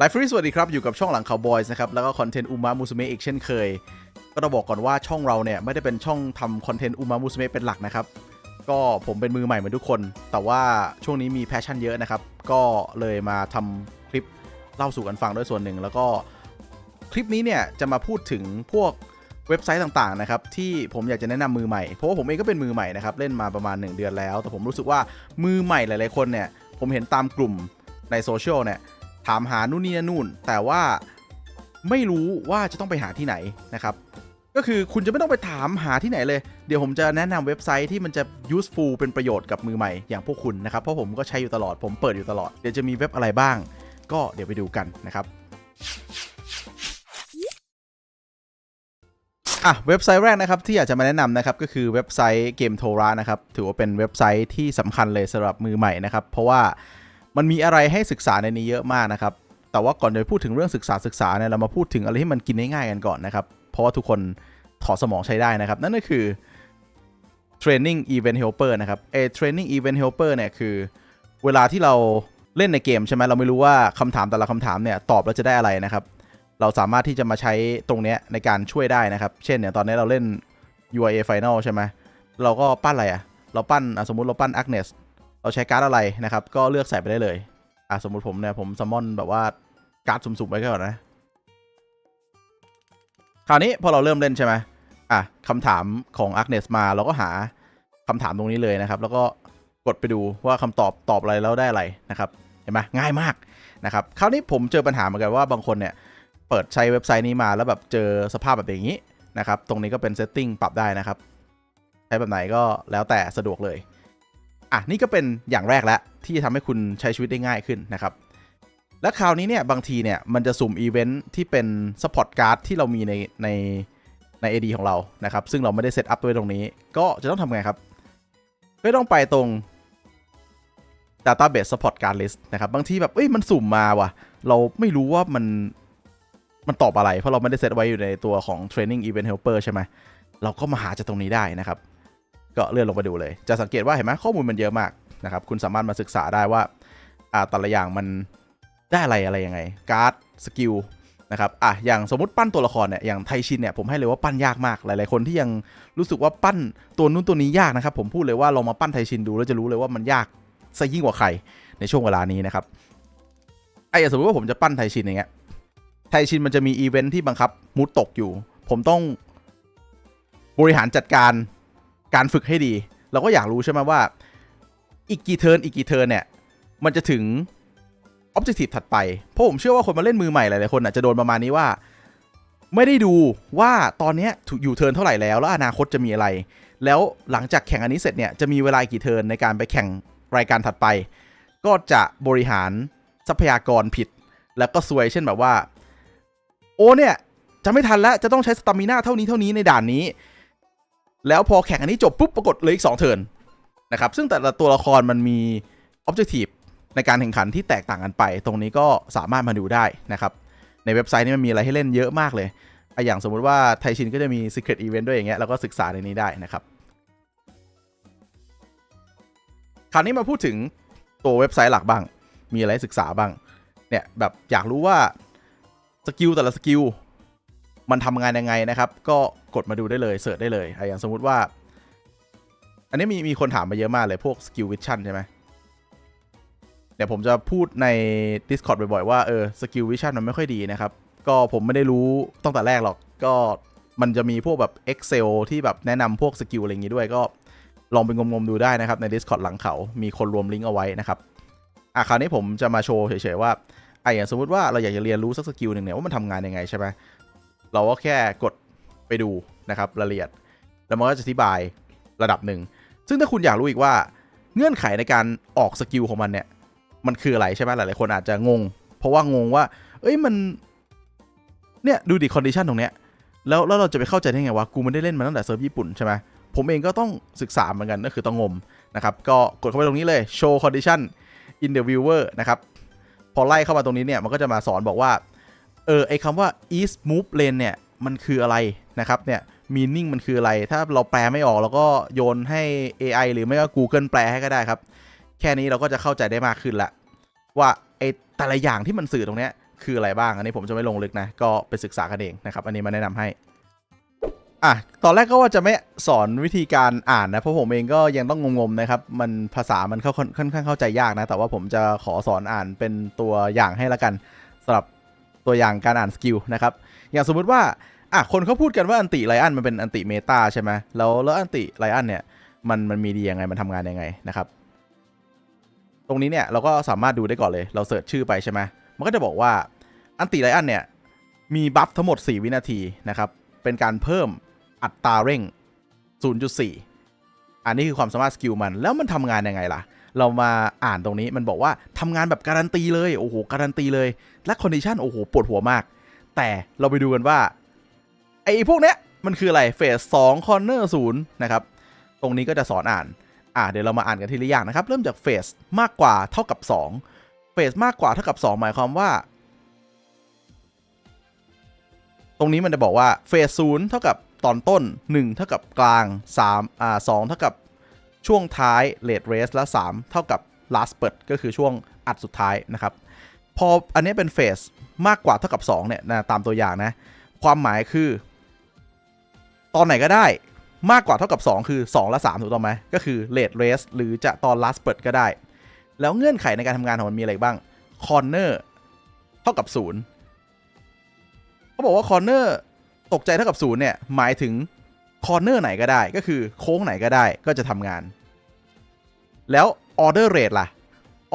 ไลฟ์ฟรีสวัสดีครับ อยู่กับช่องหลังข่าวบอยส์นะครับ แล้วก็คอนเทนต์อุมามุสเมะอีกเช่นเคย ก็ต้องบอกก่อนว่าช่องเราเนี่ย ไม่ได้เป็นช่องทำคอนเทนต์อุมามุสเมะเป็นหลักนะครับ ก็ผมเป็นมือใหม่เหมือนทุกคน แต่ว่าช่วงนี้มีแพชชั่นเยอะนะครับ ก็เลยมาทำคลิปเล่าสู่กันฟังด้วยส่วนหนึ่ง แล้วก็คลิปนี้เนี่ยจะมาพูดถึงพวกเว็บไซต์ต่างๆนะครับที่ผมอยากจะแนะนำมือใหม่ เพราะว่าผมเองก็เป็นมือใหม่นะครับเล่นมาประมาณ 1 เดือนแล้ว แต่ผมรู้สึกว่ามือใหม่หลายๆคนเนี่ยผมเห็นตามกลุ่มในโซเชียลเนี่ย ถามหานู่นนี่นู่น แต่ว่าไม่รู้ว่าจะต้องไปหาที่ไหนนะครับ ก็คือคุณจะไม่ต้องไปถามหาที่ไหนเลย เดี๋ยวผมจะแนะนำเว็บไซต์ที่มันจะ useful เป็นประโยชน์กับมือใหม่อย่างพวกคุณนะครับ เพราะผมก็ใช้อยู่ตลอด ผมเปิดอยู่ตลอด เดี๋ยวจะมีเว็บอะไรบ้าง ก็เดี๋ยวไปดูกันนะครับอะเว็บไซต์แรกนะครับที่อยากจะมาแนะนำนะครับก็คือเว็บไซต์เกมโทรานะครับถือว่าเป็นเว็บไซต์ที่สำคัญเลยสำหรับมือใหม่นะครับเพราะว่า มันมีอะไรให้ศึกษาในนี้เยอะมากนะครับ แต่ว่าก่อนจะพูดถึงเรื่องศึกษาศึกษาเนี่ยเรามาพูดถึงอะไรที่มันกินง่ายๆกันก่อนนะครับ เพราะว่าทุกคนถอดสมองใช้ได้นะครับ นั่นก็คือ Training Event Helper นะครับเอ Training Event Helper เนี่ยคือ เวลาที่เราเล่นในเกมใช่ไหมเราไม่รู้ว่าคำถามแต่ละคำถามเนี่ยตอบแล้วจะได้อะไรนะครับ เราสามารถที่จะมาใช้ตรงนี้ในการช่วยได้นะครับ เช่นเนี่ยตอนนี้เราเล่น UIA Final ใช่ไหมเราก็ปั้นอะไรอะ่ะเราปั้นสมมุติเราปั้น Agnes เราใช้การ์ดอะไรนะครับ ก็เลือกใส่ไปได้เลยอะสมมติผมเนี่ยผมซัมมอนแบบว่าการ์ดสุ่มๆไว้ก่อนนะ คราวนี้พอเราเริ่มเล่นใช่ไหมอะคำถามของ Agnes มาเราก็หาคำถามตรงนี้เลยนะครับ แล้วก็กดไปดูว่าคำตอบตอบอะไรแล้วได้อะไรนะครับ เห็นไหมง่ายมากนะครับ คราวนี้ผมเจอปัญหาเหมือนกันว่าบางคนเนี่ยเปิดใช้เว็บไซต์นี้มาแล้วแบบเจอสภาพแบบอย่างนี้นะครับ ตรงนี้ก็เป็นเซตติ้งปรับได้นะครับ ใช้แบบไหนก็แล้วแต่สะดวกเลย อะนี่ก็เป็นอย่างแรกแล้วที่ทำให้คุณใช้ชีวิตได้ง่ายขึ้นนะครับ และคราวนี้เนี่ยบางทีเนี่ยมันจะสุ่มอีเวนท์ที่เป็นสปอร์ตการ์ดที่เรามีในในใน AD ของเรานะครับ ซึ่งเราไม่ได้เซตอัพไว้ตรงนี้ ก็จะต้องทำไงครับ ก็ต้องไปตรง database support card list นะครับ บางทีแบบเอ้ยมันสุ่มมาว่ะ เราไม่รู้ว่ามันมันตอบอะไร เพราะเราไม่ได้เซตไว้อยู่ในตัวของ training event helper ใช่ไหมเราก็มาหาจากตรงนี้ได้นะครับ ก็เลื่อนลงไปดูเลย จะสังเกตว่าเห็นไหมข้อมูลมันเยอะมากนะครับคุณสามารถมาศึกษาได้ว่าอ่าแต่ละอย่างมันได้อะไรอะไรยังไง การ์ดสกิลนะครับอะอย่างสมมติปั้นตัวละครเนี่ยอย่างไทชินเนี่ยผมให้เลยว่าปั้นยากมากหลาย ๆ คนที่ยังรู้สึกว่าปั้นตัวนู้นตัวนี้ยากนะครับผมพูดเลยว่าลองมาปั้นไทชินดูแล้วจะรู้เลยว่ามันยากซะยิ่งกว่าใครในช่วงเวลานี้นะครับไอ้สมมติว่าผมจะปั้นไทชินอย่างเงี้ยไทชินมันจะมีอีเวนท์ที่บังคับมุดตกอยู่ ผมต้องบริหารจัดการ การฝึกให้ดี เราก็อยากรู้ใช่ไหมว่า อีกกี่เทิร์นอีกกี่เทิร์นเนี่ย มันจะถึงออบเจกตีฟถัดไป เพราะผมเชื่อว่าคนมาเล่นมือใหม่หลายๆคนอาจจะโดนประมาณนี้ว่า ไม่ได้ดูว่าตอนเนี้ยอยู่เทิร์นเท่าไหร่แล้ว แล้วอนาคตจะมีอะไร แล้วหลังจากแข่งอันนี้เสร็จเนี่ยจะมีเวลากี่เทิร์นในการไปแข่งรายการถัดไป ก็จะบริหารทรัพยากรผิด แล้วก็ซวยเช่นแบบว่า โอ้เนี่ยจะไม่ทันแล้วจะต้องใช้สตามิน่าเท่านี้เท่านี้ในด่านนี้ แล้วพอแข่งอันนี้จบปุ๊บปรากฏเลยอีก2เทิร์นนะครับซึ่งแต่ละตัวละครมันมีออบเจกตีฟในการแข่งขันที่แตกต่างกันไป ตรงนี้ก็สามารถมาดูได้นะครับในเว็บไซต์นี้มันมีอะไรให้เล่นเยอะมากเลยอะอย่างสมมุติว่าไทชินก็จะมี Secret Event ด้วยอย่างเงี้ยเราก็ศึกษาในนี้ได้นะครับ คราวนี้มาพูดถึงตัวเว็บไซต์หลักบ้าง มีอะไรศึกษาบ้าง เนี่ยแบบอยากรู้ว่าสกิลแต่ละสกิลมันทำงานยังไงนะครับ ก็ กดมาดูได้เลยเสิร์ชได้เลยอะอย่างสมมุติว่า อันนี้มีมีคนถามมาเยอะมากเลยพวกสกิลวิชั่นใช่ไหมเดี๋ยวผมจะพูดใน Discord บ่อยๆ ว่าเออสกิลวิชั่นมันไม่ค่อยดีนะครับ ก็ผมไม่ได้รู้ตั้งแต่แรกหรอกก็มันจะมีพวกแบบ Excel ที่แบบแนะนำพวกสกิลอะไรอย่างงี้ด้วยก็ลองไปงมๆดูได้นะครับ ใน Discord หลังเขามีคนรวมลิงก์เอาไว้นะครับ อะคราวนี้ผมจะมาโชว์เฉยๆว่าไออย่างสมมติว่าเราอยากจะเรียนรู้สักสกิลหนึ่งเนี่ยว่ามันทำงานยังไงใช่ไหมเราก็แค่กด ไปดูนะครับรายละเอียด แล้วมันก็จะอธิบายระดับหนึ่ง ซึ่งถ้าคุณอยากรู้อีกว่าเงื่อนไขในการออกสกิลของมันเนี่ย มันคืออะไรใช่ไหมหลายๆคนอาจจะงง เพราะว่างงว่า เอ้ยมัน เนี่ยดูดิคอนดิชันตรงเนี้ยแล้วแล้วเราจะไปเข้าใจได้ไงวะกูไม่ได้เล่นมาตั้งแต่เซิร์ฟญี่ปุ่นใช่ไหมผมเองก็ต้องศึกษาเหมือนกันก็คือต้องงมนะครับ ก็กดเข้าไปตรงนี้เลย show condition in the viewer นะครับ พอไล่เข้ามาตรงนี้เนี่ย มันก็จะมาสอนบอกว่า เออ ไอคำว่า east move lane เนี่ย มันคืออะไร นะครับเนี่ย meaning มันคืออะไร ถ้าเราแปลไม่ออกเราก็โยนให้ AI หรือไม่ก็ Google แปลให้ก็ได้ครับ แค่นี้เราก็จะเข้าใจได้มากขึ้นละว่าไอแต่ละอย่างที่มันสื่อตรงเนี้ยคืออะไรบ้าง อันนี้ผมจะไม่ลงลึกนะ ก็ไปศึกษากันเองนะครับ อันนี้มาแนะนำให้ อะ ตอนแรกก็ว่าจะไม่สอนวิธีการอ่านนะ เพราะผมเองก็ยังต้องงมๆนะครับ มันภาษามันเข้าค่อนค่อนข้างเข้าใจยากนะ แต่ว่าผมจะขอสอนอ่านเป็นตัวอย่างให้ละกันสำหรับตัวอย่างการอ่านสกิลนะครับ อย่างสมมุติว่า อะคนเขาพูดกันว่าอันติไลอันมันเป็นอันติเมตาใช่ไหมแล้วแล้วอันติไลอันเนี่ยมันมันมีดียังไงมันทำงานยังไงนะครับ ตรงนี้เนี่ยเราก็สามารถดูได้ก่อนเลยเราเสิร์ชชื่อไปใช่ไหมมันก็จะบอกว่าอันติไลอันเนี่ยมีบัฟทั้งหมด 4 วินาทีนะครับ เป็นการเพิ่มอัตราเร่ง 0.4 อันนี้คือความสามารถสกิลมัน แล้วมันทำงานยังไงล่ะ เรามาอ่านตรงนี้มันบอกว่าทำงานแบบการันตีเลย โอ้โห การันตีเลย และคอนดิชันโอ้โห ปวดหัวมาก แต่เราไปดูกันว่า ไอ้พวกเนี้ยมันคืออะไรเฟสสองคอนเนอร์ศูนย์นะครับตรงนี้ก็จะสอนอ่านอ่าเดี๋ยวเรามาอ่านกันทีละอย่างนะครับ เริ่มจากเฟสมากกว่าเท่ากับ2เฟสมากกว่าเท่ากับ 2 หมายความว่า ตรงนี้มันจะบอกว่าเฟสศูนย์เท่ากับตอนต้น 1 เท่ากับกลาง3อ่า2เท่ากับช่วงท้ายเลดเรสและ 3 เท่ากับ last เปิดก็คือช่วงอัดสุดท้ายนะครับ พออันนี้เป็นเฟสมากกว่าเท่ากับ2เนี่ยนะตามตัวอย่างนะ ความหมายคือ ตอนไหนก็ได้มากกว่าเท่ากับ 2 คือ 2 และ 3 ถูกต้องไหมก็คือ late race หรือจะตอน last เปิดก็ได้ แล้วเงื่อนไขในการทำงานของมันมีอะไรบ้าง corner เท่ากับ 0เขาบอกว่า corner ตกใจเท่ากับ 0 เนี่ย หมายถึง corner ไหนก็ได้ ก็คือโค้งไหนก็ได้ก็จะทำงาน แล้ว order rate ล่ะ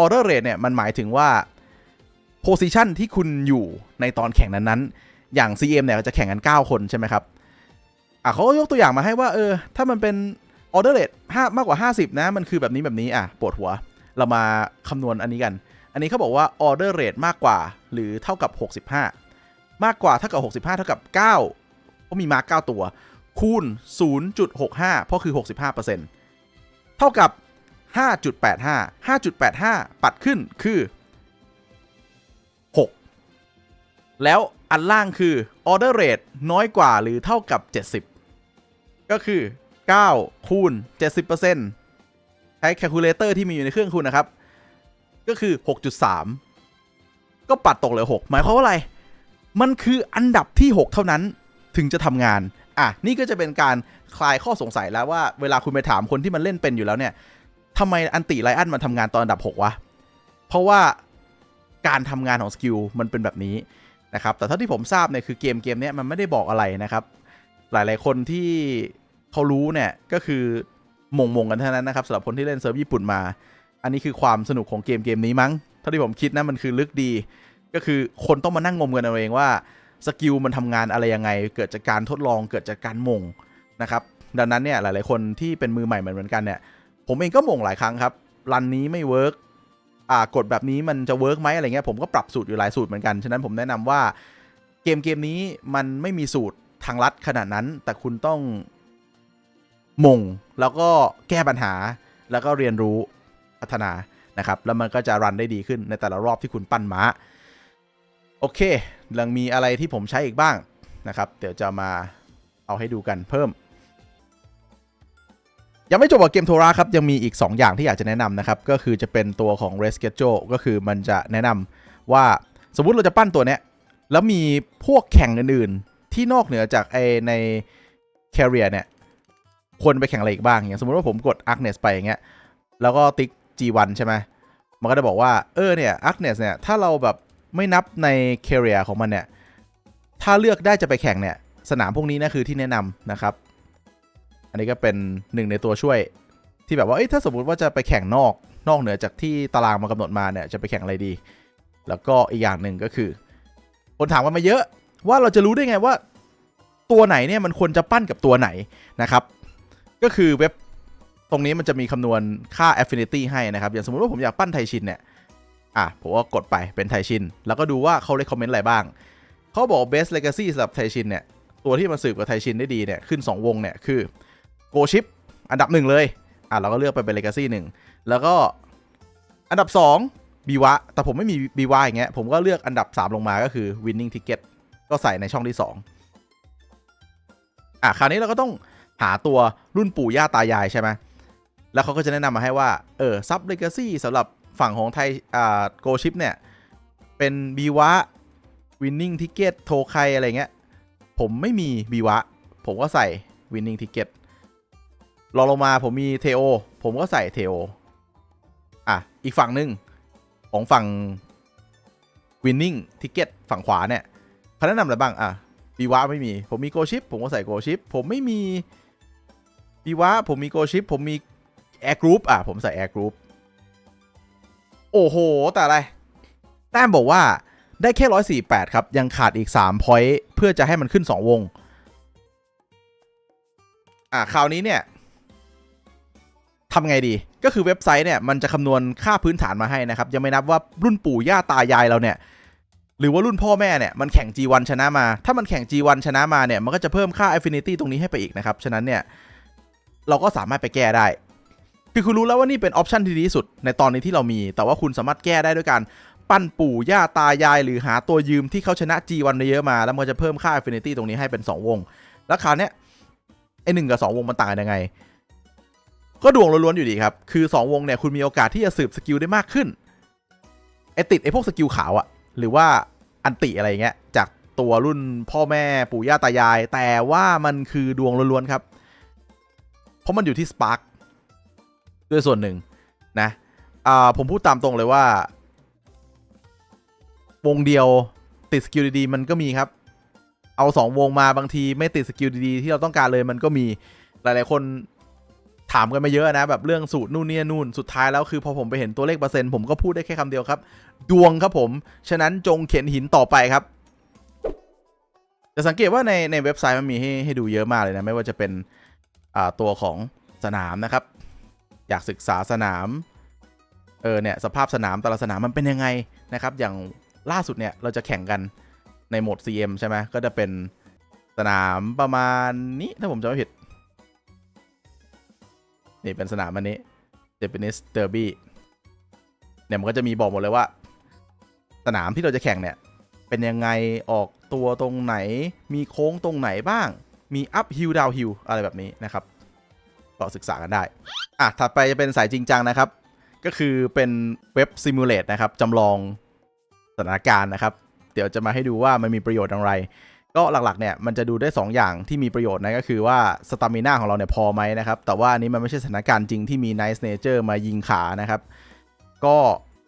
order rate เนี่ยมันหมายถึงว่า position ที่คุณอยู่ในตอนแข่งนั้นๆ อย่าง CM เนี่ยจะแข่งกัน 9 คนใช่ไหมครับ อะเขายกตัวอย่างมาให้ว่าเออถ้ามันเป็นออเดอร์เรทห้ามากกว่า 50 นะ มันคือแบบนี้แบบนี้อะปวดหัว เรามาคำนวณอันนี้กัน อันนี้เขาบอกว่าออเดอร์เรทมากกว่าหรือเท่ากับ 65 มากกว่าเท่ากับ 65 เท่ากับ9เพราะมีมาร์ก9ตัว คูณ 0.65 เพราะคือ 65%เท่ากับ 5.85 5.85 ปัดขึ้นคือ 6 แล้วอันล่างคือ order rate น้อยกว่าหรือเท่ากับ 70 ก็คือ 9 คูณ 70%ใช้ calculator ที่มีอยู่ในเครื่องคุณนะครับ ก็คือ 6.3 ก็ปัดตกเหลือ 6 หมายความว่าอะไร มันคืออันดับที่ 6 เท่านั้นถึงจะทำงาน อะ นี่ก็จะเป็นการคลายข้อสงสัยแล้วว่าเวลาคุณไปถามคนที่มันเล่นเป็นอยู่แล้วเนี่ยทำไมอันติไลอันมันทำงานตอนอันดับ 6 วะ เพราะว่าการทำงานของสกิลมันเป็นแบบนี้นะครับ แต่เท่าที่ผมทราบเนี่ยคือเกมเกมเนี้ยมันไม่ได้บอกอะไรนะครับ หลาย ๆ คนที่เขารู้เนี่ยก็คือมงมงกันเท่านั้นนะครับสำหรับคนที่เล่นเซิร์ฟญี่ปุ่นมา อันนี้คือความสนุกของเกมเกมนี้มั้งเท่าที่ผมคิดนะมันคือลึกดี ก็คือคนต้องมานั่งงมกันเอาเองว่าสกิลมันทำงานอะไรยังไง เกิดจากการทดลองเกิดจากการมงนะครับดังนั้นเนี่ยหลาย ๆ คนที่เป็นมือใหม่เหมือนกันเนี่ยผมเองก็มงหลายครั้งครับรันนี้ไม่เวิร์กอ่ากดแบบนี้มันจะเวิร์กไหมอะไรเงี้ยผมก็ปรับสูตรอยู่หลายสูตรเหมือนกัน ฉะนั้นผมแนะนำว่าเกมเกมนี้มันไม่มีสูตร ทางลัดขนาดนั้น แต่คุณต้องมงแล้วก็แก้ปัญหาแล้วก็เรียนรู้พัฒนานะครับ แล้วมันก็จะรันได้ดีขึ้นในแต่ละรอบที่คุณปั้นม้า โอเคยังมีอะไรที่ผมใช้อีกบ้างนะครับ เดี๋ยวจะมาเอาให้ดูกันเพิ่ม ยังไม่จบกับเกมโทราครับ ยังมีอีก 2 อย่างที่อยากจะแนะนำนะครับ ก็คือจะเป็นตัวของ r e s c h e d u l e ก็คือมันจะแนะนำว่าสมมุติเราจะปั้นตัวเนี้ยแล้วมีพวกแข่งอื่น ที่นอกเหนือจากไอใน Carrier เนี่ยควรไปแข่งอะไรอีกบ้างอย่างสมมติว่าผมกด Agnes ไปอย่างเงี้ยแล้วก็ติ๊ก G1 ใช่ไหมมันก็จะบอกว่าเออเนี่ย Agnes เนี่ยถ้าเราแบบไม่นับใน Carrier ของมันเนี่ยถ้าเลือกได้จะไปแข่งเนี่ยสนามพวกนี้นะคือที่แนะนำนะครับ อันนี้ก็เป็นหนึ่งในตัวช่วยที่แบบว่าเอ้ยถ้าสมมติว่าจะไปแข่งนอกนอกเหนือจากที่ตารางมากำหนดมาเนี่ยจะไปแข่งอะไรดี แล้วก็อีกอย่างหนึ่งก็คือ คนถามกันมาเยอะ ว่าเราจะรู้ได้ไงว่าตัวไหนเนี่ยมันควรจะปั้นกับตัวไหนนะครับ ก็คือเว็บตรงนี้มันจะมีคำนวณค่า affinity ให้นะครับ อย่างสมมติว่าผมอยากปั้นไทชินเนี่ย อะ ผมก็กดไปเป็นไทชิน แล้วก็ดูว่าเขา recommend อะไรบ้าง เขาบอก best legacy สำหรับไทชินเนี่ย ตัวที่มันสืบกับไทชินได้ดีเนี่ย ขึ้น 2 วงเนี่ย คือ go ship อันดับหนึ่งเลย อะ เราก็เลือกไปเป็น legacy หนึ่งแล้วก็อันดับ2บีวะ แต่ผมไม่มีบีวะอย่างเงี้ย ผมก็เลือกอันดับ 3 ลงมาก็คือ winning ticket ก็ใส่ในช่องที่ 2อะคราวนี้เราก็ต้องหาตัวรุ่นปู่ย่าตายายใช่ไหมแล้วเขาก็จะแนะนำมาให้ว่า เออซับเลกาซี่สำหรับฝั่งของไทยอ่าโกชิปเนี่ย เป็นบีวะ winning ticket โทใครอะไรเงี้ย ผมไม่มีบีวะผมก็ใส่ winning ticket รอลงมาผมมีเทโอ ผมก็ใส่เทโอ อะ อีกฝั่งหนึ่งของฝั่ง winning ticket ฝั่งขวาเนี่ย เขาแนะนำอะไรบ้าง อะบีวะไม่มี ผมมีโกชิป ผมก็ใส่โกชิป ผมไม่มีบีวะผมมีโกชิป ผมมีแอร์กรุ๊ปอะ ผมใส่แอร์กรุ๊ปโอ้โห แต่อะไร แต้มบอกว่าได้แค่148ครับ ยังขาดอีก3พอยต์เพื่อจะให้มันขึ้น2วง อะคราวนี้เนี่ยทำไงดี ก็คือเว็บไซต์เนี่ย มันจะคำนวณค่าพื้นฐานมาให้นะครับ ยังไม่นับว่ารุ่นปู่ย่าตายายเราเนี่ย หรือว่ารุ่นพ่อแม่เนี่ยมันแข่ง G1 ชนะมา ถ้ามันแข่ง G1 ชนะมาเนี่ยมันก็จะเพิ่มค่า Affinity ตรงนี้ให้ไปอีกนะครับ ฉะนั้นเนี่ยเราก็สามารถไปแก้ได้คือคุณรู้แล้วว่านี่เป็นออปชันที่ดีที่สุดในตอนนี้ที่เรามี แต่ว่าคุณสามารถแก้ได้ด้วยการปั้นปู่ย่าตายาย หรือหาตัวยืมที่เขาชนะ G1 เยอะมา แล้วมันจะเพิ่มค่า Affinity ตรงนี้ให้เป็น 2 วง แล้วคราวเนี้ยไอหนึ่งกับ 2 วงมันต่างกันยังไง ก็ดวงล้วนๆอยู่ดีครับ คือ 2 วงเนี่ยคุณมีโอกาสที่จะสืบสกิลได้มากขึ้นไอติดไอพวกสกิลขาวอะ หรือว่าอันติอะไรเงี้ยจากตัวรุ่นพ่อแม่ปู่ย่าตายาย แต่ว่ามันคือดวงล้วนๆครับ เพราะมันอยู่ที่สปาร์คด้วยส่วนหนึ่งนะอ่าผมพูดตามตรงเลยว่า วงเดียวติดสกิลดีๆมันก็มีครับ เอาสองวงมาบางทีไม่ติดสกิลดีๆที่เราต้องการเลยมันก็มีหลายๆคน ถามกันมาเยอะนะ แบบเรื่องสูตรนู่นนี่นู่น สุดท้ายแล้วคือพอผมไปเห็นตัวเลขเปอร์เซ็นต์ผมก็พูดได้แค่คำเดียวครับ ดวงครับผม ฉะนั้นจงเขียนหินต่อไปครับจะสังเกตว่าในในเว็บไซต์มันมีให้ให้ดูเยอะมากเลยนะ ไม่ว่าจะเป็นอ่าตัวของสนามนะครับ อยากศึกษาสนามเออเนี่ยสภาพสนามแต่ละสนามมันเป็นยังไงนะครับ อย่างล่าสุดเนี่ยเราจะแข่งกันในโหมด CM ใช่ไหมก็จะเป็นสนามประมาณนี้ถ้าผมจำไม่ผิด นี่เป็นสนามอันนี้ Japanese Derby เนี่ยมันก็จะมีบอกหมดเลยว่า สนามที่เราจะแข่งเนี่ย เป็นยังไงออกตัวตรงไหน มีโค้งตรงไหนบ้าง มี up hill down hill อะไรแบบนี้นะครับ ก็ศึกษากันได้ อะ ถัดไปจะเป็นสายจริงจังนะครับ ก็คือเป็นเว็บซิมูเลตนะครับจำลองสถานการณ์นะครับ เดี๋ยวจะมาให้ดูว่ามันมีประโยชน์อย่างไร ก็หลักๆเนี่ยมันจะดูได้ 2 อย่างที่มีประโยชน์นะก็คือว่าสตามิน่าของเราเนี่ยพอไหมนะครับ แต่ว่าอันนี้มันไม่ใช่สถานการณ์จริงที่มี Nice Nature มายิงขานะครับ ก็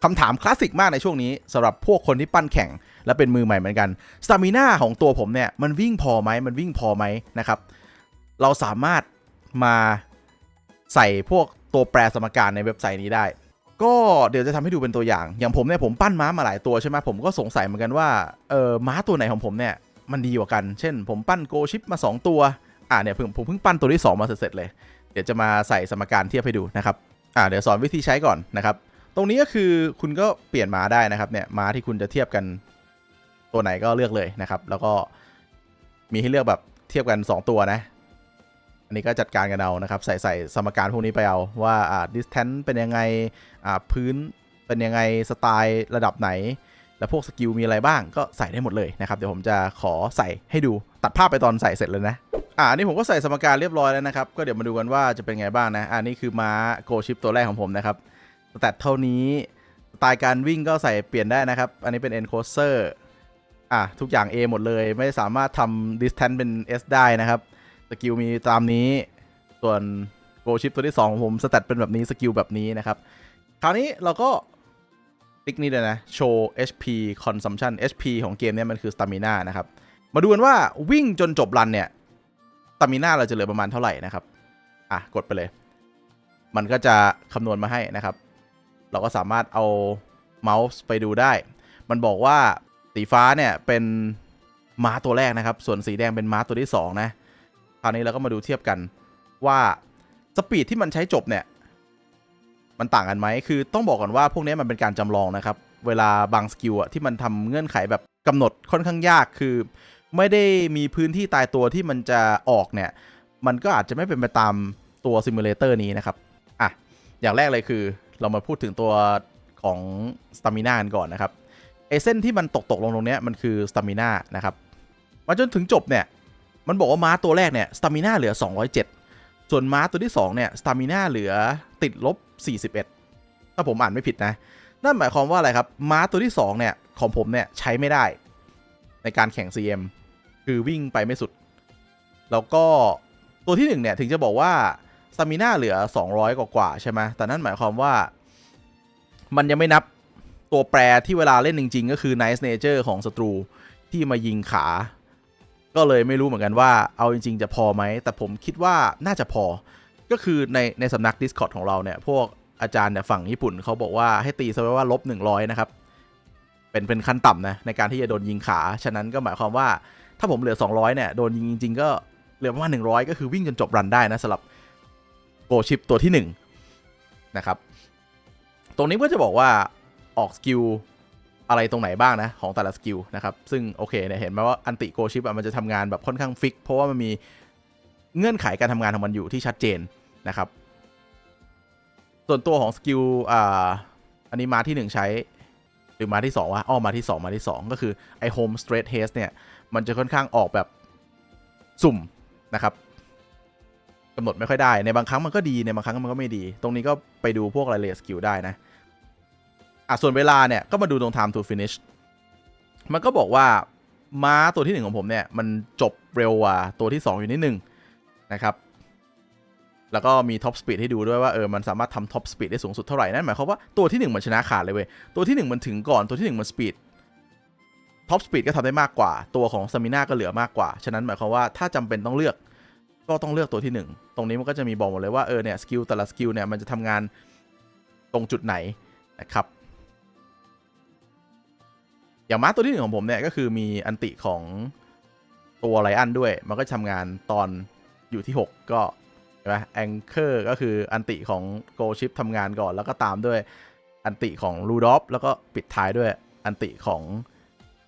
คำถามคลาสสิกมากในช่วงนี้สำหรับพวกคนที่ปั้นแข่ง และเป็นมือใหม่เหมือนกันสตามิน่าของตัวผมเนี่ยมันวิ่งพอไหมมันวิ่งพอไหมนะครับ เราสามารถมาใส่พวกตัวแปรสมการในเว็บไซต์นี้ได้ ก็เดี๋ยวจะทำให้ดูเป็นตัวอย่าง อย่างผมเนี่ยผมปั้นม้ามาหลายตัวใช่ไหมผมก็สงสัยเหมือนกันว่าเออม้าตัวไหนของผมเนี่ย มันดีกว่ากัน เช่น ผมปั้นโกชิปมา 2 ตัว อ่าเนี่ยผมผมเพิ่งปั้นตัวที่ 2 มาเสร็จเลย เดี๋ยวจะมาใส่สมการเทียบให้ดูนะครับ อ่าเดี๋ยวสอนวิธีใช้ก่อนนะครับ ตรงนี้ก็คือคุณก็เปลี่ยนม้าได้นะครับ เนี่ยม้าที่คุณจะเทียบกันตัวไหนก็เลือกเลยนะครับ แล้วก็มีให้เลือกแบบเทียบกัน 2 ตัวนะ อันนี้ก็จัดการกันเอานะครับ ใส่ใส่สมการพวกนี้ไปเอาว่าอ่า distance เป็นยังไง อ่าพื้นเป็นยังไง สไตล์ระดับไหน แล้วพวกสกิลมีอะไรบ้างก็ใส่ได้หมดเลยนะครับ เดี๋ยวผมจะขอใส่ให้ดูตัดภาพไปตอนใส่เสร็จเลยนะอ่านนี้ผมก็ใส่สมการเรียบร้อยแล้วนะครับ ก็เดี๋ยวมาดูกันว่าจะเป็นไงบ้างนะอันนี้คือม้าโกชิปตัวแรกของผมนะครับสแตทเท่านี้สไตล์การวิ่งก็ใส่เปลี่ยนได้นะครับ อันนี้เป็น encoder อะทุกอย่าง A หมดเลย ไม่สามารถทำ distance เป็น S ได้นะครับ สกิลมีตามนี้ ส่วนโกชิปตัวที่ 2 ของผม สแตทเป็นแบบนี้ สกิลแบบนี้นะครับ คราวนี้เราก็ ติ๊กนี่เลยนะโชว์ HP consumption HP ของเกมเนี้มันคือ stamina นะครับ มาดูกันว่าวิ่งจนจบรันเนี่ย stamina เราจะเหลือประมาณเท่าไหร่นะครับ อะ กดไปเลย มันก็จะคำนวณมาให้นะครับ เราก็สามารถเอาเมาส์ไปดูได้ มันบอกว่าสีฟ้าเนี่ยเป็นม้าตัวแรกนะครับ ส่วนสีแดงเป็นม้าตัวที่2นะ คราวนี้เราก็มาดูเทียบกันว่าสปีดที่มันใช้จบเนี่ย มันต่างกันไหมคือต้องบอกก่อนว่าพวกนี้มันเป็นการจำลองนะครับ เวลาบางสกิลอะที่มันทำเงื่อนไขแบบกำหนดค่อนข้างยากคือ ไม่ได้มีพื้นที่ตายตัวที่มันจะออกเนี่ย มันก็อาจจะไม่เป็นไปตามตัวซิมูเลเตอร์นี้นะครับอะอย่างแรกเลยคือ เรามาพูดถึงตัวของสตามินากันก่อนนะครับไอเส้นที่มันตกตกลงตรงเนี้ยมันคือสตามินานะครับมาจนถึงจบเนี่ย มันบอกว่าม้าตัวแรกเนี่ยสตามินาเหลือ 207 ส่วนม้าตัวที่ 2 เนี่ยสตามิน่าเหลือติดลบ 41 ถ้าผมอ่านไม่ผิดนะ นั่นหมายความว่าอะไรครับ ม้าตัวที่ 2 เนี่ย ของผมเนี่ย ใช้ไม่ได้ ในการแข่ง CM คือวิ่งไปไม่สุด แล้วก็ตัวที่หนึ่งเนี่ย ถึงจะบอกว่าสตามิน่าเหลือ 200 กว่ากว่าใช่ไหมแต่นั่นหมายความว่า มันยังไม่นับตัวแปรที่เวลาเล่นจริง ๆ ก็คือ Nice Nature ของศัตรูที่มายิงขา ก็เลยไม่รู้เหมือนกันว่าเอาจริง ๆ จะพอไหม แต่ผมคิดว่าน่าจะพอ ก็คือในในสำนัก Discord ของเราเนี่ยพวกอาจารย์เนี่ยฝั่งญี่ปุ่นเขาบอกว่าให้ตีซะไว้ว่าลบ100 นะครับ เป็นเป็นขั้นต่ำนะในการที่จะโดนยิงขา ฉะนั้นก็หมายความว่าถ้าผมเหลือ 200เนี่ยโดนยิงจริง ๆ ก็เหลือประมาณ100 ก็คือวิ่งจนจบรันได้นะสำหรับโกชิปตัวที่ 1 นะครับ ตรงนี้ก็จะบอกว่าออกสกิล อะไรตรงไหนบ้างนะของแต่ละสกิลนะครับ ซึ่งโอเคเนี่ยเห็นไหมว่าอันติโกชิปอะมันจะทำงานแบบค่อนข้างฟิก เพราะว่ามันมีเงื่อนไขการทำงานของมันอยู่ที่ชัดเจนนะครับ ส่วนตัวของสกิลอ่าอันนี้มาที่ 1 ใช้ หรือมาที่2ว่าอ้อมาที่ 2 มาที่ 2 ก็คือไอโฮมสเตรทเฮสเนี่ยมันจะค่อนข้างออกแบบสุ่มนะครับกำหนดไม่ค่อยได้ในบางครั้งมันก็ดีในบางครั้งมันก็ไม่ดี ตรงนี้ก็ไปดูพวกรายละเอียดสกิลได้นะ อะส่วนเวลาเนี่ยก็มาดูตรง time to finish มันก็บอกว่าม้าตัวที่ 1 ของผมเนี่ย มันจบเร็วกว่าตัวที่ 2 อยู่นิดนึงนะครับ แล้วก็มีท็อปสปีดให้ดูด้วยว่าเออมันสามารถทำท็อปสปีดได้สูงสุดเท่าไหร่ นั่นหมายความว่าตัวที่ 1 มันชนะขาดเลยเว้ย ตัวที่ 1 มันถึงก่อนตัวที่ 1 มันสปีดท็อปสปีดก็ทำได้มากกว่า ตัวของสมิน่าก็เหลือมากกว่า ฉะนั้นหมายความว่าถ้าจำเป็นต้องเลือกก็ต้องเลือกตัวที่ 1 ตรงนี้มันก็จะมีบอกหมดเลยว่าเออเนี่ยสกิลแต่ละสกิลเนี่ยมันจะทำงานตรงจุดไหนนะครับ อย่างม้าตัวที่หนึ่งของผมเนี่ยก็คือมีอันติของตัวไลอันด้วย มันก็จะทำงานตอนอยู่ที่ 6 ก็ใช่ไหมแองเกอร์ก็คืออันติของโกชิปทำงานก่อน แล้วก็ตามด้วยอันติของลูดอฟแล้วก็ปิดท้ายด้วยอันติของ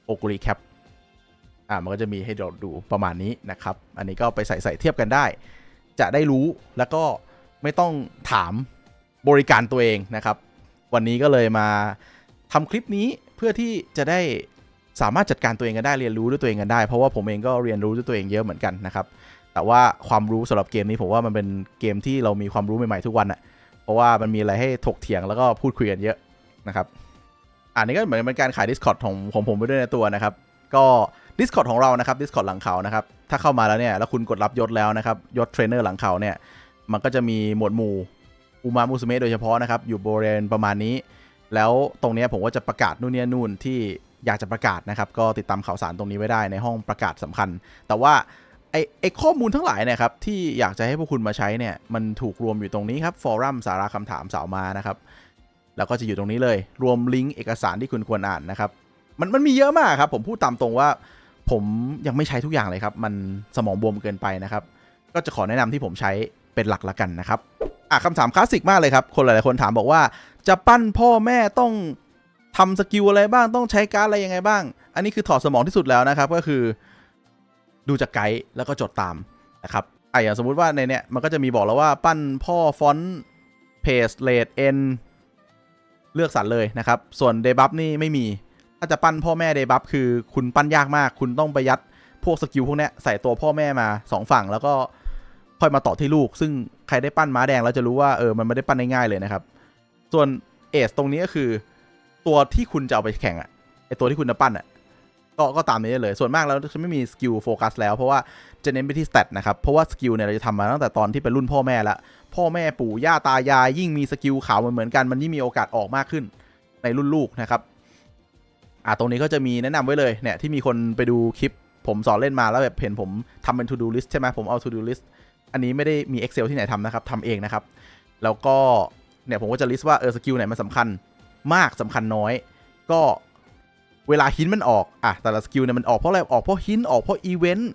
โอกุริแคปอ่ามันก็จะมีให้เราดูประมาณนี้นะครับ อันนี้ก็ไปใส่ใส่เทียบกันได้ จะได้รู้แล้วก็ไม่ต้องถามบริการตัวเองนะครับ วันนี้ก็เลยมาทำคลิปนี้ พื่อที่จะได้สามารถจัดการตัวเองกันได้เรียนรู้ด้วยตัวเองกันได้ เพราะว่าผมเองก็เรียนรู้ด้วยตัวเองเยอะเหมือนกันนะครับแต่ว่าความรู้สำหรับเกมนี้ผมว่ามันเป็นเกมที่เรามีความรู้ใหม่ๆทุกวันอะเพราะว่ามันมีอะไรให้ถกเถียงแล้วก็พูดคุยกันเยอะนะครับอันนี้ก็เหมือนเป็นการขาย Discord ของของผมไปด้วยในตัวนะครับ ก็ Discord ของเรานะครับ Discord หลังเขานะครับ ถ้าเข้ามาแล้วเนี่ย แล้วคุณกดรับยศแล้วนะครับ ยศเทรนเนอร์หลังเขาเนี่ย มันก็จะมีหมวดหมู่ อุมามุสเมะโดยเฉพาะนะครับ อยู่บริเวณประมาณนี้ แล้วตรงนี้ผมก็จะประกาศนู่นนี่นู่นที่อยากจะประกาศนะครับ ก็ติดตามข่าวสารตรงนี้ไว้ได้ในห้องประกาศสำคัญ แต่ว่าไอไอข้อมูลทั้งหลายเนี่ยครับที่อยากจะให้พวกคุณมาใช้เนี่ยมันถูกรวมอยู่ตรงนี้ครับฟอรัมสาระคำถามสาวมานะครับแล้วก็จะอยู่ตรงนี้เลย รวมลิงก์เอกสารที่คุณควรอ่านนะครับมันมันมีเยอะมากครับผมพูดตามตรงว่า ผมยังไม่ใช้ทุกอย่างเลยครับ มันสมองบวมเกินไปนะครับ ก็จะขอแนะนำที่ผมใช้เป็นหลักละกันนะครับอะคำถามคลาสสิกมากเลยครับ คนหลาย ๆ คนถามบอกว่า จะปั้นพ่อแม่ต้องทำสกิลอะไรบ้างต้องใช้การดอะไรยังไงบ้าง อันนี้คือถอดสมองที่สุดแล้วนะครับ ก็คือดูจากไกด์แล้วก็จดตามนะครับอะอย่างสมมุติว่าในเนี้ยมันก็จะมีบอกแล้วว่าปั้นพ่อฟอนต์เพจเลดเอ็นเลือกสรรเลยนะครับ ส่วนเดบัฟนี่ไม่มี ถ้าจะปั้นพ่อแม่เดบัฟคือคุณปั้นยากมาก คุณต้องไปยัดพวกสกิลพวกนี้ใส่ตัวพ่อแม่มาสองฝั่งแล้วก็ค่อยมาต่อที่ลูก ซึ่งใครได้ปั้นม้าแดงแล้วจะรู้ว่าเออมันไม่ได้ปั้นง่ายๆเลยนะครับ ส่วนเอสตรงนี้ก็คือ ตัวที่คุณจะเอาไปแข่งอะไอตัวที่คุณจะปั้นอะก็ก็ตามนี้ได้เลย ส่วนมากแล้วจะไม่มีสกิลโฟกัสแล้วเพราะว่าจะเน้นไปที่สเตตนะครับ เพราะว่าสกิลเนี่ยเราจะทำมาตั้งแต่ตอนที่เป็นรุ่นพ่อแม่ละ พ่อแม่ปู่ย่าตายายยิ่งมีสกิลขาวเหมือนกัน มันยิ่งมีโอกาสออกมากขึ้นในรุ่นลูกนะครับอ่าตรงนี้ก็จะมีแนะนำไว้เลยเนี่ยที่มีคนไปดูคลิปผมสอนเล่นมาแล้วแบบเห็นผมทำเป็น to do list ใช่ไหมผมเอา to do list อันนี้ไม่ได้มี Excel ที่ไหนทำนะครับทำเองนะครับ แล้วก็ เนี่ยผมก็จะ list ว่าเออสกิลไหนมันสำคัญมากสำคัญน้อย ก็เวลาฮินมันออกอะแต่ละสกิลเนี่ยมันออกเพราะอะไรออกเพราะฮินออกเพราะอีเวนต์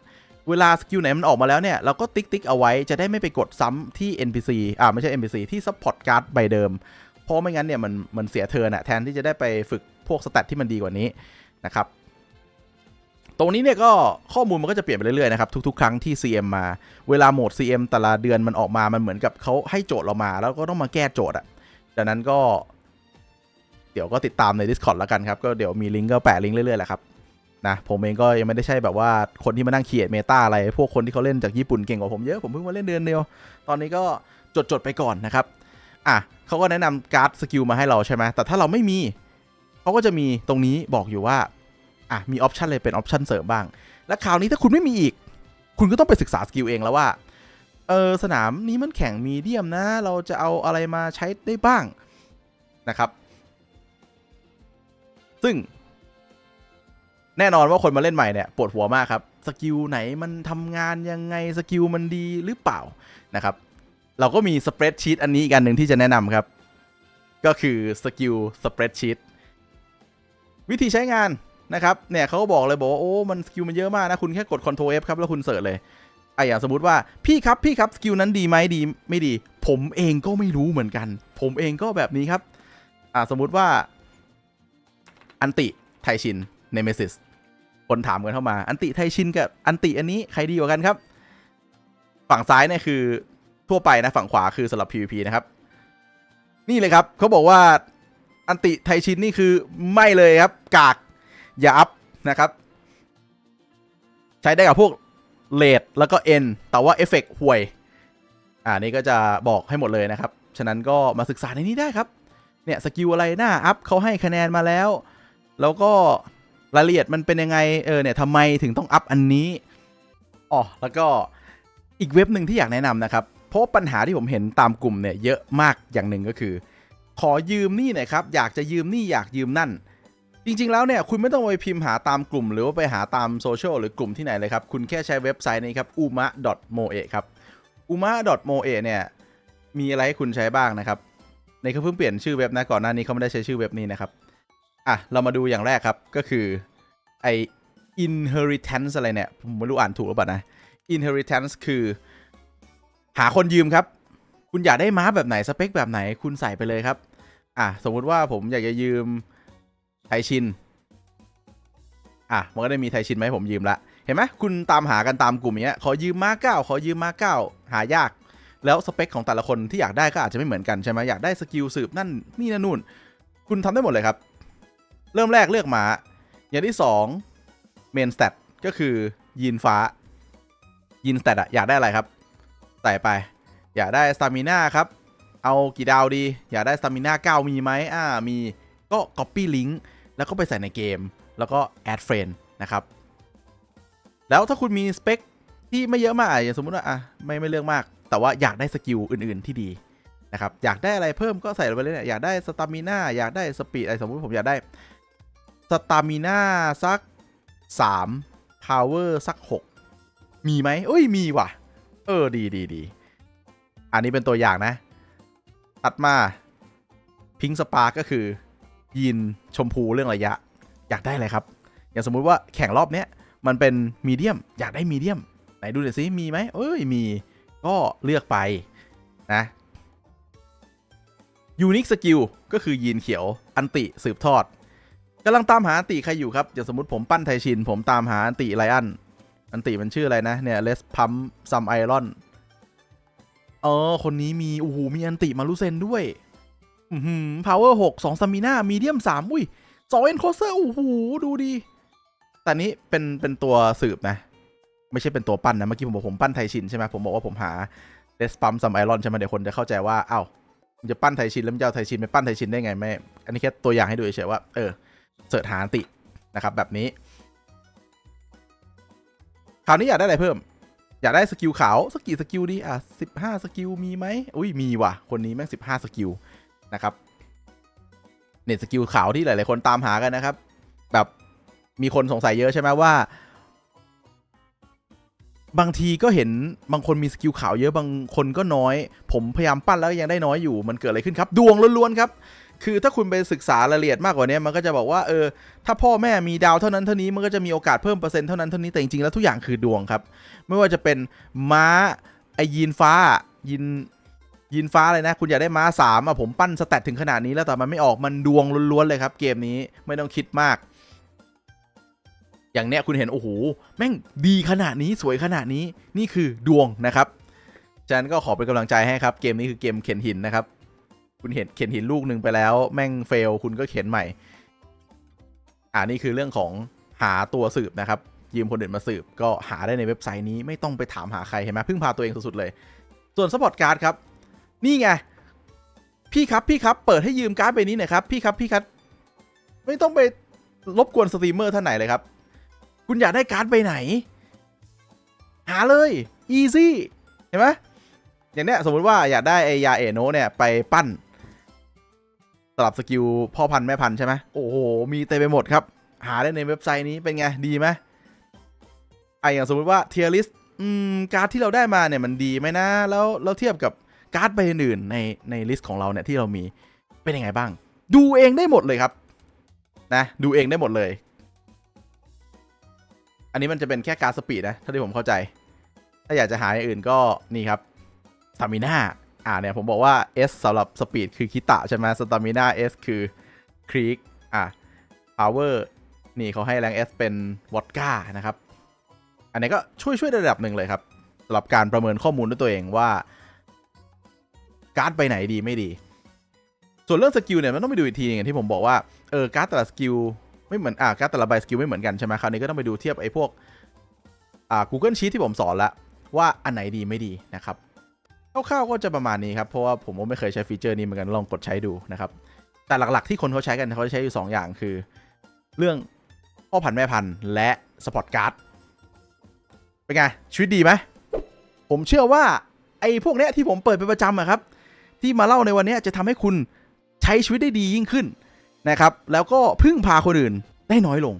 เวลาสกิลไหนมันออกมาแล้วเนี่ยเราก็ติ๊กติ๊กเอาไว้จะได้ไม่ไปกดซ้ำที่ NPC อ่าไม่ใช่ NPC ที่ support card ใบเดิม เพราะไม่งั้นเนี่ยมันมันเสียเทิร์นอะแทนที่จะได้ไปฝึกพวกสแตทที่มันดีกว่านี้นะครับ ตรงนี้เนี่ยก็ข้อมูลมันก็จะเปลี่ยนไปเรื่อยๆนะครับทุกๆ ครั้งที่ CM มา เวลาโหมด CM แต่ละเดือนมันออกมามันเหมือนกับเขาให้โจทย์เรามา แล้วก็ต้องมาแก้โจทย์อะดังนั้นก็ เดี๋ยวก็ติดตามใน Discord แล้วกันครับ ก็เดี๋ยวมีลิงก์ก็แปะลิงก์เรื่อยๆแหละครับนะผมเองก็ยังไม่ได้ใช่แบบว่าคนที่มานั่งเขียนเมตาอะไร พวกคนที่เขาเล่นจากญี่ปุ่นเก่งกว่าผมเยอะผมเพิ่งมาเล่นเดือนเดียว ตอนนี้ก็จดๆไปก่อนนะครับอะเขาก็แนะนำการ์ดสกิลมาให้เราใช่ไหมแต่ถ้าเราไม่มีเขาก็จะมีตรงนี้บอกอยู่ว่า อะมีออปชันเลยเป็นออปชันเสริมบ้าง แล้วคราวนี้ถ้าคุณไม่มีอีก คุณก็ต้องไปศึกษาสกิลเองแล้วว่าเออสนามนี้มันแข่งมีเดียมนะ เราจะเอาอะไรมาใช้ได้บ้างนะครับ ซึ่ง แน่นอนว่าคนมาเล่นใหม่เนี่ยปวดหัวมากครับสกิลไหนมันทำงานยังไงสกิลมันดีหรือเปล่านะครับ เราก็มีสเปรดชีตอันนี้อีกอันหนึ่งที่จะแนะนำครับ ก็คือสกิลสเปรดชีตวิธีใช้งาน นะครับเนี่ยเขาก็บอกเลยบอกว่าโอ้มันสกิลมันเยอะมากนะคุณแค่กด Ctrl F ครับแล้วคุณเสิร์ชเลยไออย่างสมมติว่าพี่ครับพี่ครับสกิลนั้นดีไหมดีไม่ดี ผมเองก็ไม่รู้เหมือนกัน ผมเองก็แบบนี้ครับอ่าสมมุติว่าอันติไทชินเนเมซิสคนถามกันเข้ามา อันติไทชินกับอันติอันนี้ใครดีกว่ากันครับ ฝั่งซ้ายเนี่ยคือทั่วไปนะฝั่งขวาคือสำหรับ PVP นะครับ นี่เลยครับเขาบอกว่าอันติไทชินนี่คือไม่เลยครับ กาก อย่าอัพนะครับ ใช้ได้กับพวกเลดแล้วก็เอ็นแต่ว่าเอฟเฟกห่วย อ่านี่ก็จะบอกให้หมดเลยนะครับ ฉะนั้นก็มาศึกษาในนี้ได้ครับ เนี่ยสกิลอะไรหน้าอัพเขาให้คะแนนมาแล้ว แล้วก็รายละเอียดมันเป็นยังไง เออเนี่ยทำไมถึงต้องอัพอันนี้อ๋อแล้วก็อีกเว็บหนึ่งที่อยากแนะนำนะครับ เพราะปัญหาที่ผมเห็นตามกลุ่มเนี่ยเยอะมากอย่างหนึ่งก็คือ ขอยืมนี่หน่อยครับ อยากจะยืมนี่อยากยืมนั่น จริง ๆ แล้วเนี่ยคุณไม่ต้องไปพิมพ์หาตามกลุ่ม หรือว่าไปหาตามโซเชียลหรือกลุ่มที่ไหนเลยครับ คุณแค่ใช้เว็บไซต์นี้ครับ uma.moe ครับ uma.moe เนี่ยมีอะไรให้คุณใช้บ้างนะครับ ในเขาเพิ่งเปลี่ยนชื่อเว็บนะก่อนหน้านี้เขาไม่ได้ใช้ชื่อเว็บนี้นะครับอะเรามาดูอย่างแรกครับก็คือไอ inheritance อะไรเนี่ยผมไม่รู้อ่านถูกหรือเปล่านะ inheritance คือ หาคนยืมครับ คุณอยากได้ม้าแบบไหนสเปคแบบไหนคุณใส่ไปเลยครับ อะสมมุติว่าผมอยากจะยืม ไทชิน อะ มันก็ได้มีไทชินไหมผมยืมละ เห็นไหมคุณตามหากันตามกลุ่มเนี้ย ขอยืมมาเก้าขอยืมมาเก้าหายาก แล้วสเปคของแต่ละคนที่อยากได้ก็อาจจะไม่เหมือนกันใช่ไหมอยากได้สกิลสืบนั่นนี่นั่นนู่น คุณทำได้หมดเลยครับ เริ่มแรกเลือกมา อย่างที่2เมนสเตตก็คือยีนฟ้ายีนสเตตอะอยากได้อะไรครับใส่ไป อยากได้สตามิน่าครับเอากี่ดาวดี อยากได้สตามิน่า9มีไหมอ่ามีก็ Copy Link แล้วก็ไปใส่ในเกม แล้วก็ Add Friend นะครับ แล้วถ้าคุณมีสเปคที่ไม่เยอะมากอย่างสมมุติว่าอะไม่ไม่เลือกมาก แต่ว่าอยากได้สกิลอื่น ๆที่ดีนะครับ อยากได้อะไรเพิ่มก็ใส่ลงไปเลยเนี่ยอยากได้สตามิน่าอยากได้สปีดอะไรสมมติผมอยากได้สตามิน่าสัก3 power สัก 6 มีไหมเอ้ยมีว่ะ เออดีดีดีอันนี้เป็นตัวอย่างนะ ตัดมาพิงสปาก็คือ ยีนชมพูเรื่องระยะ อยากได้อะไรครับ อย่างสมมุติว่าแข่งรอบเนี้ยมันเป็นมีเดียมอยากได้มีเดียมไหนดูหน่อยสิมีไหมเอ้ยมีก็เลือกไปนะยูนิคสกิลก็คือยีนเขียวอันติสืบทอดกำลังตามหาอันติใครอยู่ครับอย่างสมมติผมปั้นไทชิน ผมตามหาอันติไลอันอันติมันชื่ออะไรนะเนี่ยเลสพัมซัมไอรอนเออคนนี้มีโอ้โหมีอันติมารุเซนด้วย อืมพาวเวอร์หกสองสมิน่ามีเดียมสามอุ้ยสองเอ็นโคเซอร์โอ้โหดูดี แต่นี้เป็นเป็นตัวสืบนะ ไม่ใช่เป็นตัวปั้นนะ เมื่อกี้ผมบอกผมปั้นไทชินใช่ไหมผมบอกว่าผมหาเดสปัมซัมไอรอนใช่ไหมเดี๋ยวคนจะเข้าใจว่าเอ้ามันจะปั้นไทชินแล้วมันจะเอาไทชินไปปั้นไทชินได้ไงไม่ อันนี้แค่ตัวอย่างให้ดูเฉยๆว่า เออเสิร์ชหานตินะครับ แบบนี้ คราวนี้อยากได้อะไรเพิ่ม อยากได้สกิลขาวสกกี่สกิลดีอะสิบห้าสกิลมีไหมอุ้ยมีว่ะ คนนี้แม่งสิบห้าสกิล นะครับเน็ตสกิลขาวที่หลาย ๆ คนตามหากันนะครับ แบบมีคนสงสัยเยอะใช่ไหมว่า บางทีก็เห็นบางคนมีสกิลขาวเยอะบางคนก็น้อย ผมพยายามปั้นแล้วยังได้น้อยอยู่มันเกิดอะไรขึ้นครับ ดวงล้วน ๆ ครับ คือถ้าคุณไปศึกษารายละเอียดมากกว่านี้มันก็จะบอกว่าเออถ้าพ่อแม่มีดาวเท่านั้นเท่านี้มันก็จะมีโอกาสเพิ่มเปอร์เซ็นต์เท่านั้นเท่านี้แต่จริง ๆ แล้วทุกอย่างคือดวงครับ ไม่ว่าจะเป็นม้าไอยีนฟ้ายีน ยินฟ้าเลยนะ คุณอยากได้ม้าสามอะผมปั้นสแตทถึงขนาดนี้แล้วแต่มันไม่ออกมันดวงล้วนๆเลยครับ เกมนี้ไม่ต้องคิดมาก อย่างเนี้ยคุณเห็นโอ้โหแม่งดีขนาดนี้สวยขนาดนี้นี่คือดวงนะครับฉะนั้นก็ขอเป็นกำลังใจให้ครับ เกมนี้คือเกมเข็นหินนะครับ คุณเห็นเข็นหินลูกหนึ่งไปแล้ว แม่งเฟลคุณก็เข็นใหม่ อ่านี่คือเรื่องของหาตัวสืบนะครับ ยืมคนอื่นมาสืบ ก็หาได้ในเว็บไซต์นี้ไม่ต้องไปถามหาใครเห็นไหมพึ่งพาตัวเองสุดๆเลย ส่วนสปอร์ตการ์ดครับ นี่ไง พี่ครับพี่ครับ เปิดให้ยืมการ์ดใบนี้หน่อยครับ พี่ครับพี่ครับ ไม่ต้องไปรบกวนสตรีมเมอร์ท่านไหนเลยครับ คุณอยากได้การ์ดไปไหน หาเลย easy เห็นไหมอย่างเนี้ยสมมุติว่าอยากได้ไอยาเอโนเนี่ยไปปั้น สลับสกิลพ่อพันธุ์แม่พันธุ์ใช่ไหมโอ้โห มีเต็มไปหมดครับ หาได้ในเว็บไซต์นี้เป็นไง ดีไหมไออย่างสมมุติว่าเทียริสอืมการ์ดที่เราได้มาเนี่ยมันดีไหมนะ แล้วเราเทียบกับ การ์ดใบอื่นในในลิสต์ของเราเนี่ยที่เรามีเป็นยังไงบ้าง ดูเองได้หมดเลยครับนะดูเองได้หมดเลย อันนี้มันจะเป็นแค่การสปีดนะเท่าที่ผมเข้าใจ ถ้าอยากจะหาอย่างอื่นก็นี่ครับสตามิน่าอ่าเนี่ยผมบอกว่า S สำหรับสปีดคือคิตะใช่ไหมสตามิน่า S คือครีกอะ power นี่เขาให้แรง S เป็นวอดก้านะครับ อันนี้ก็ช่วยช่วยระดับหนึ่งเลยครับสำหรับการประเมินข้อมูลด้วยตัวเองว่า การ์ดไปไหนดีไม่ดี ส่วนเรื่องสกิลเนี่ยมันต้องไปดูอีกทีอย่างที่ผมบอกว่าเออการ์ดแต่ละสกิลไม่เหมือนอ่าการ์ดแต่ละใบสกิลไม่เหมือนกันใช่ไหมคราวนี้ก็ต้องไปดูเทียบไอ้พวกอ่า Google Sheet ที่ผมสอนละว่าอันไหนดีไม่ดีนะครับคร่าวๆก็จะประมาณนี้ครับ เพราะว่าผมก็ไม่เคยใช้ฟีเจอร์นี้เหมือนกันลองกดใช้ดูนะครับ แต่หลักๆที่คนเขาใช้กันเขาใช้อยู่ 2 อย่างคือ เรื่องพ่อพันธุ์แม่พันธุ์และสปอร์ตการ์ดเป็นไง ชีวิตดีไหม ผมเชื่อว่า ไอ้พวกเนี้ยที่ผมเปิดเป็นประจำอะครับ ที่มาเล่าในวันนี้จะทำให้คุณใช้ชีวิตได้ดียิ่งขึ้นนะครับ แล้วก็พึ่งพาคนอื่นได้น้อยลง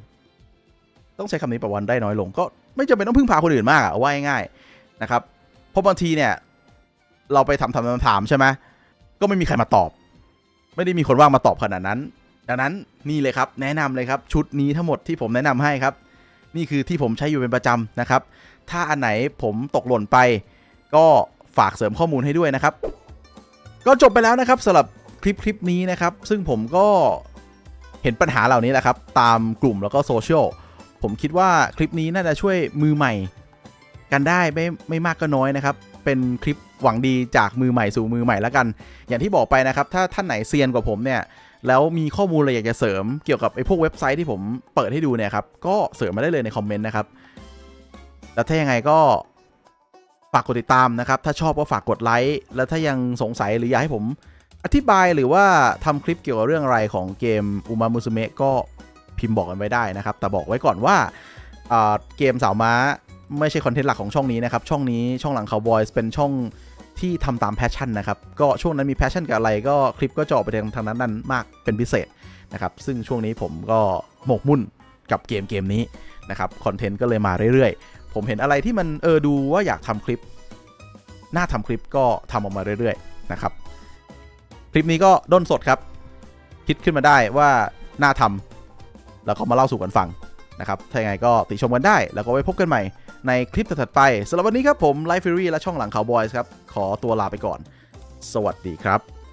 ต้องใช้คำนี้ประวันได้น้อยลง ก็ไม่จำเป็นต้องพึ่งพาคนอื่นมากอะว่าง่ายๆนะครับเพราะบางทีเนี่ย เราไปทำทำทำถามใช่ไหมก็ไม่มีใครมาตอบ ไม่ได้มีคนว่างมาตอบขนาดนั้น ดังนั้นนี่เลยครับ แนะนำเลยครับ ชุดนี้ทั้งหมดที่ผมแนะนำให้ครับ นี่คือที่ผมใช้อยู่เป็นประจำนะครับ ถ้าอันไหนผมตกหล่นไป ก็ฝากเสริมข้อมูลให้ด้วยนะครับ ก็จบไปแล้วนะครับสำหรับคลิปคลิปนี้นะครับ ซึ่งผมก็เห็นปัญหาเหล่านี้แหละครับ ตามกลุ่มแล้วก็โซเชียลผมคิดว่าคลิปนี้น่าจะช่วยมือใหม่ กันได้ไม่ไม่มากก็น้อยนะครับ เป็นคลิปหวังดีจากมือใหม่สู่มือใหม่แล้วกัน อย่างที่บอกไปนะครับ ถ้าท่านไหนเซียนกว่าผมเนี่ยแล้วมีข้อมูลอะไรอยากจะเสริมเกี่ยวกับไอ้พวกเว็บไซต์ที่ผมเปิดให้ดูเนี่ยครับก็เสริมมาได้เลยในคอมเมนต์นะครับแล้วถ้ายังไงก็ากกดติดตามนะครับ ถ้าชอบก็ฝากกดไลค์ แล้วถ้ายังสงสัยหรืออยากให้ผมอธิบายหรือว่าทำคลิปเกี่ยวกับเรื่องอะไรของเกมอุมามุสเมะก็พิมพ์บอกกันไว้ได้นะครับ แต่บอกไว้ก่อนว่าเกมสาวม้าไม่ใช่คอนเทนต์หลักของช่องนี้นะครับ ช่องนี้ช่องหลังคาวบอยเป็นช่องที่ทำตามแพชชั่นนะครับ ก็ช่วงนั้นมีแพชชั่นกับอะไรก็คลิปก็จะออกไปทางทางนั้นนั้นมากเป็นพิเศษนะครับ ซึ่งช่วงนี้ผมก็หมกมุ่นกับเกมเกมนี้นะครับ คอนเทนต์ก็เลยมาเรื่อยๆ ผมเห็นอะไรที่มันเออดูว่าอยากทำคลิป น่าทำคลิปก็ทำออกมาเรื่อยๆนะครับ คลิปนี้ก็ด้นสดครับ คิดขึ้นมาได้ว่าน่าทำแล้วก็มาเล่าสู่กันฟังนะครับ ถ้ายังไงก็ติชมกันได้ แล้วก็ไว้พบกันใหม่ในคลิปถัดไปสำหรับวันนี้ครับผมไลฟ์ฟิรีและช่องหลังข่าวบอยส์ครับ ขอตัวลาไปก่อน สวัสดีครับ